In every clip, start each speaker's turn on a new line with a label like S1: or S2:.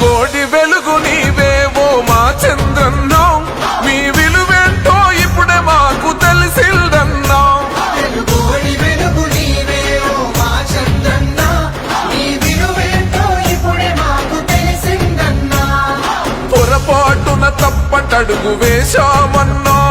S1: గోడి వెలుగు నీవేవో
S2: మా చంద్రన్నా. మీ విలువేంటో
S1: ఇప్పుడే మాకు తెలిసిందన్నా. పొరపాటున తప్పటడుగు వేశామన్నా.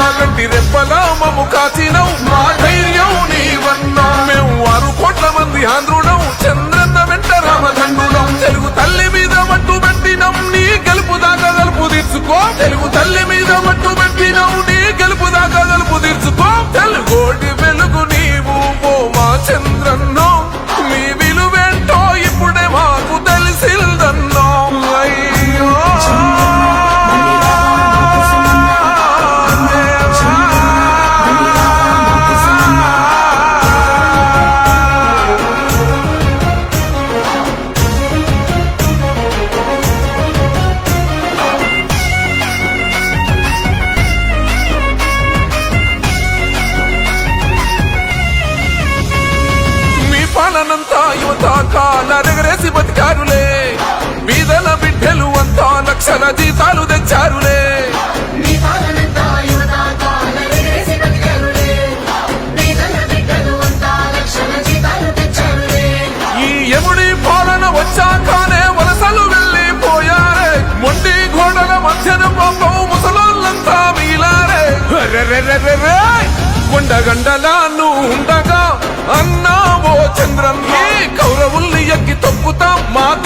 S1: చంద్రన్న గంటి రెప్పలా మము కాచినవు. మా ధైర్యం నీవన్నా. మేము ఆరు కోట్ల మంది ఆంధ్రులం. చంద్రన్న వెంట రామదండులం. తెలుగు తల్లి మీద మట్టు పెట్టినం. నీ గెలుపు దాకా గలుపు తీర్చుకో. తెలుగు తల్లి మీద మట్టు కాలరెగరేసి బతికారులే. వీధల బిడ్డలు అంతా లక్షల జీతాలు తెచ్చారులే. ఈ ఎముడి పాలన వచ్చాకనే వలసలు వెళ్ళిపోయారే. మొండి గోడల మధ్యన పాపం ముసలోళ్ళంతా! కొండగండలా నువ్వు ఉండగా అన్నావో చంద్రన్నే. కౌరవుల్ని ఎక్కి తొక్కుతాం మా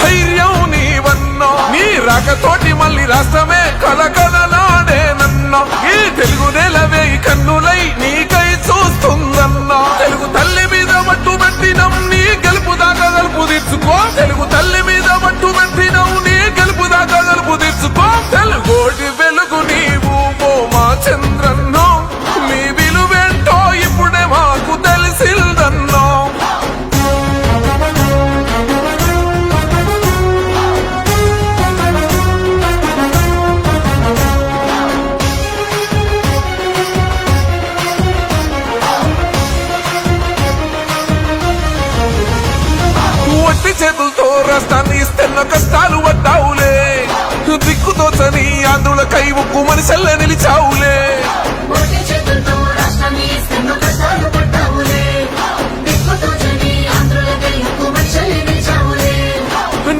S2: ఆంధ్రులకై హక్కు మనుషుల్ని నిలిచావులే.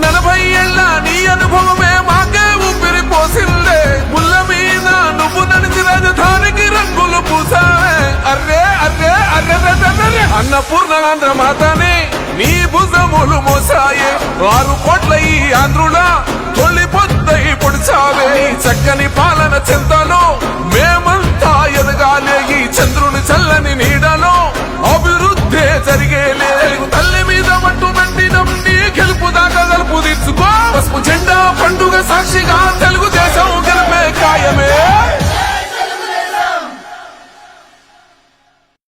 S1: నలభై ఏళ్ళ నీ అనుభవమే మాకే ఊపిరి పోసిందే. ముళ్ళ మీద నువ్వు నడిచి రాజధానికి రంగులు పూసావే. అర్రే అర్రే అర్రే అర్రే అన్నపూర్ణ ఆంధ్ర మాతనే నీ భుజములు మోసాయే. ఆరు కోట్ల ఈ ఆంధ్రుల చక్కని పాలన చెంతలో